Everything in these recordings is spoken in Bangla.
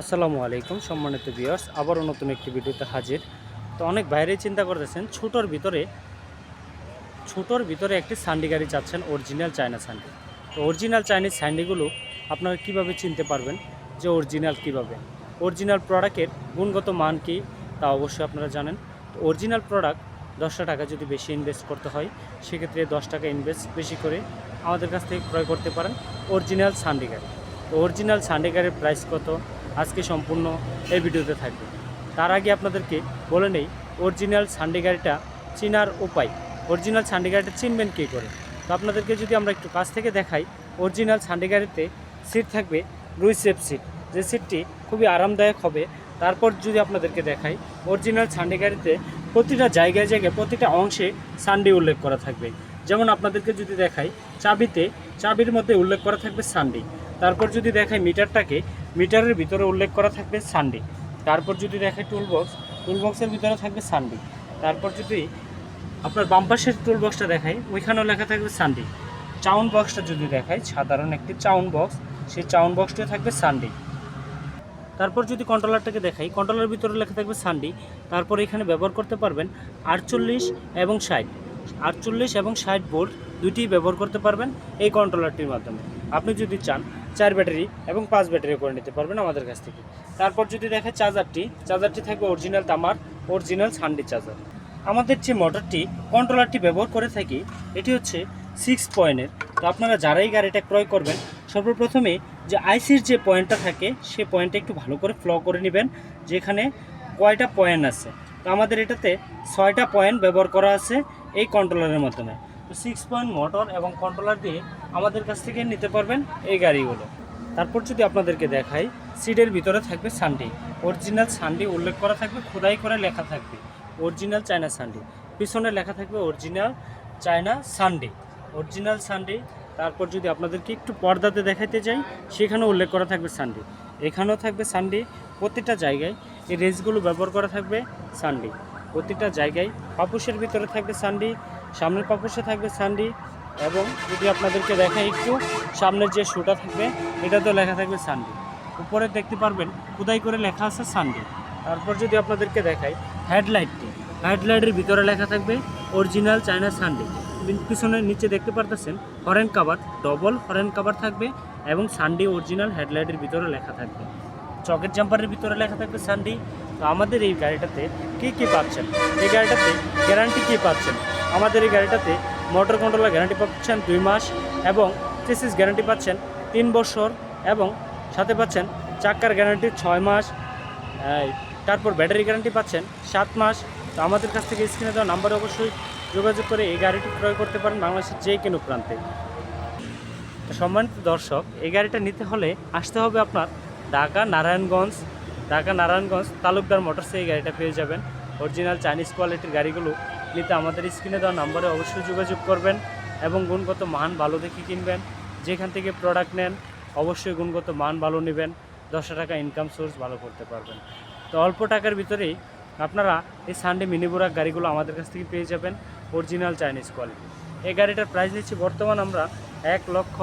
আসসালামু আলাইকুম, সম্মানিত ভিউয়ার্স আবারও নতুন একটি ভিডিওতে হাজির। তো অনেক বাইরেই চিন্তা করতেছেন, ছোটোর ভিতরে ছোটোর ভিতরে একটি সান্ডি গাড়ি চাচ্ছেন অরিজিনাল চায়না সান্ডি। তো অরিজিনাল চাইনিজ সান্ডিগুলো আপনারা কীভাবে চিনতে পারবেন যে অরিজিনাল কীভাবে? অরিজিনাল প্রোডাক্টের গুণগত মান কী, তা অবশ্যই আপনারা জানেন। তো অরিজিনাল প্রোডাক্ট দশটা টাকা যদি বেশি ইনভেস্ট করতে হয়, সেক্ষেত্রে দশ টাকা ইনভেস্ট বেশি করে আমাদের কাছ থেকে ক্রয় করতে পারেন অরিজিনাল সান্ডি গাড়ি। অরিজিনাল সান্ডি গাড়ির প্রাইস কত? আজকে সম্পূর্ণ এই ভিডিওতে থাকবে। তার আগে আপনাদেরকে বলে নেই অরিজিনাল সান্ডি গাড়িটা চেনার উপায়। অরিজিনাল সান্ডি গাড়িটা চিনবেন কী করে? তো আপনাদেরকে যদি আমরা একটু কাছ থেকে দেখাই অরিজিনাল সান্ডি গাড়িতে সিট থাকবে রুই সেফ সিট যে সিটটি খুবই আরামদায়ক হবে। তারপর যদি আপনাদেরকে দেখাই অরিজিনাল সান্ডি গাড়িতে প্রতিটা জায়গায় জায়গায় প্রতিটা অংশে সান্ডি উল্লেখ করা থাকবে। যেমন আপনাদেরকে যদি দেখাই, চাবিতে, চাবির মধ্যে উল্লেখ করা থাকবে সান্ডি তারপর যদি দেখাই মিটারটাকে, মিটারের ভিতরে উল্লেখ করা থাকবে সানডে তারপর যদি দেখাই টুল বক্স টুল বক্সের ভিতরে থাকবে সানডে তারপর যদি আপনার বাম্পাসের টুল বক্সটা দেখাই, ওইখানেও লেখা থাকবে সানডে চাউন বক্সটা যদি দেখাই, সাধারণ একটি চাউন বক্স সেই চাউন বক্সটিও থাকবে সানডে তারপর যদি কন্ট্রোলারটাকে দেখাই কন্ট্রোলার ভিতরে লেখা থাকবে সান্ডি তারপর এখানে ব্যবহার করতে পারবেন আটচল্লিশ এবং ষাট। আটচল্লিশ এবং ষাট ভোল্ট দুইটি ব্যবহার করতে পারবেন এই কন্ট্রোলারটির মাধ্যমে। আপনি যদি চান চার ব্যাটারি এবং পাঁচ ব্যাটারি করে নিতে পারবেন আমাদের কাছ থেকে। তারপর যদি দেখে চার্জারটি চার্জারটি থাকবে অরিজিনাল তামার অরিজিনাল সান্ডি চার্জার আমাদের যে মোটরটি কন্ট্রোলারটি ব্যবহার করে থাকি, এটি হচ্ছে সিক্স পয়েন্টের তো আপনারা যারাই গাড়িটা ক্রয় করবেন, সর্বপ্রথমে যে আইসির যে পয়েন্টটা থাকে, সে পয়েন্টটা একটু ভালো করে ফ্লো করে নেবেন, যেখানে কয়টা পয়েন্ট আছে। তো আমাদের এটাতে ছয়টা পয়েন্ট ব্যবহার করা আছে এই কন্ট্রোলারের মাধ্যমে। তো সিক্স পয়েন্ট মোটর এবং কন্ট্রোলার দিয়ে আমাদের কাছ থেকে নিতে পারবেন এই গাড়িগুলো। তারপর যদি আপনাদেরকে দেখাই, সিটের ভিতরে থাকবে সানডি অরিজিনাল সানডি উল্লেখ করা থাকবে, খোদাই করে লেখা থাকবে। অরিজিনাল চায়না সানডি পিছনে লেখা থাকবে original China Sunday original Sunday তারপর যদি আপনাদেরকে একটু পর্দাতে দেখাইতে যাই, সেখানেও উল্লেখ করা থাকবে সানডে এখানেও থাকবে সানডে প্রতিটা জায়গায় এই রেঞ্জগুলো ব্যবহার করা থাকবে সানডে প্রতিটা জায়গায় পাপুসের ভিতরে থাকবে সানডি সামনের পাপুসে থাকবে সানডি এবং যদি আপনাদেরকে দেখাই একটু, সামনের যে শুটা থাকবে, এটাতেও লেখা থাকবে সানডে উপরে দেখতে পারবেন, খোদাই করে লেখা আছে সানডে তারপর যদি আপনাদেরকে দেখাই হেডলাইটটি হেডলাইটের ভিতরে লেখা থাকবে অরিজিনাল চায়না সানডে পিছনে নিচে দেখতে পারতেছেন horn cover double horn cover থাকবে এবং সানডে অরিজিনাল হেডলাইটের ভিতরে লেখা থাকবে। চকের জাম্পারের ভিতরে লেখা থাকবে সানডে তো আমাদের এই গাড়িটাতে কী কী পাচ্ছেন? এই গাড়িটাতে গ্যারান্টি কী পাচ্ছেন? আমাদের এই গাড়িটাতে মোটর কন্ট্রোলার গ্যারান্টি পাচ্ছেন দুই মাস এবং চেসিস গ্যারান্টি পাচ্ছেন তিন বছর এবং সাথে পাচ্ছেন চাক্কার গ্যারান্টি ছয় মাস। তারপর ব্যাটারি গ্যারান্টি পাচ্ছেন সাত মাস। তো আমাদের কাছ থেকে স্ক্রিনে দেওয়া নাম্বারে অবশ্যই যোগাযোগ করে এই গাড়িটি ক্রয় করতে পারেন বাংলাদেশের যে কোনো প্রান্তে। সম্মানিত দর্শক, এই গাড়িটা নিতে হলে আসতে হবে আপনার ঢাকা নারায়ণগঞ্জ। ঢাকা নারায়ণগঞ্জ তালুকদার মোটরসে এই গাড়িটা পেয়ে যাবেন। অরিজিনাল চাইনিজ কোয়ালিটির গাড়িগুলো নিতে আমাদের স্ক্রিনে দেওয়া নাম্বারে অবশ্যই যোগাযোগ করবেন এবং গুণগত মান ভালো দেখে কিনবেন। যেখান থেকে প্রোডাক্ট নেন, অবশ্যই গুণগত মান ভালো নেবেন। দশ টাকা ইনকাম সোর্স ভালো করতে পারবেন। তো অল্প টাকার ভিতরেই আপনারা এই সানডে মিনি বোরাক গাড়িগুলো আমাদের কাছ থেকে পেয়ে যাবেন অরিজিনাল চাইনিজ কোয়ালিটি এই গাড়িটার প্রাইস নিচ্ছি বর্তমান আমরা এক লক্ষ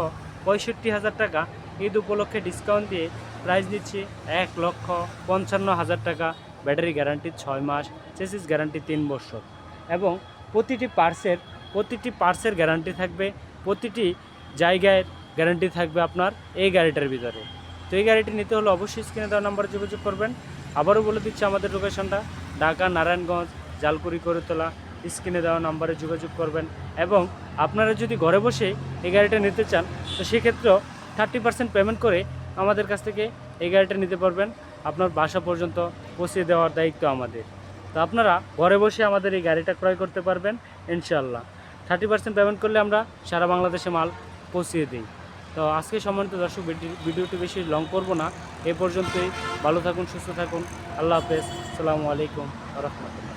পঁয়ষট্টি হাজার টাকা। ঈদ উপলক্ষে ডিসকাউন্ট দিয়ে প্রাইস দিচ্ছি এক লক্ষ পঞ্চান্ন হাজার টাকা। ব্যাটারি গ্যারান্টি ছয় মাস চেসিস গ্যারান্টি তিন বছর। এবং প্রতিটি পার্সের প্রতিটি পার্সের গ্যারান্টি থাকবে, প্রতিটি জায়গায় গ্যারান্টি থাকবে আপনার এই গাড়িটার ভিতরে। তো এই গাড়িটি নিতে হলে অবশ্যই স্ক্রিনে দেওয়া নাম্বারে যোগাযোগ করবেন। আবারও বলে দিচ্ছি আমাদের লোকেশনটা ঢাকা, নারায়ণগঞ্জ, জালকুড়ি, করতলা। স্ক্রিনে দেওয়া নাম্বারে যোগাযোগ করবেন এবং আপনারা যদি ঘরে বসে এই গাড়িটা নিতে চান, তো সেক্ষেত্রেও থার্টি পার্সেন্ট পেমেন্ট করে আমাদের কাছ থেকে এই গাড়িটা নিতে পারবেন। আপনার বাসা পর্যন্ত পৌঁছে দেওয়ার দায়িত্ব আমাদের। তো আপনারা ঘরে বসে আমাদের এই গাড়িটা ক্রয় করতে পারবেন ইনশাল্লাহ থার্টি পার্সেন্ট পেমেন্ট করলে আমরা সারা বাংলাদেশে মাল পৌঁছিয়ে দিই। তো আজকে সম্মানিত দর্শক, ভিডি- ভিডিওটি বেশি লং করব না। এ পর্যন্তই। ভালো থাকুন, সুস্থ থাকুন। আল্লাহ হাফেজ। আসসালামু আলাইকুম রহমতুল্লাহ।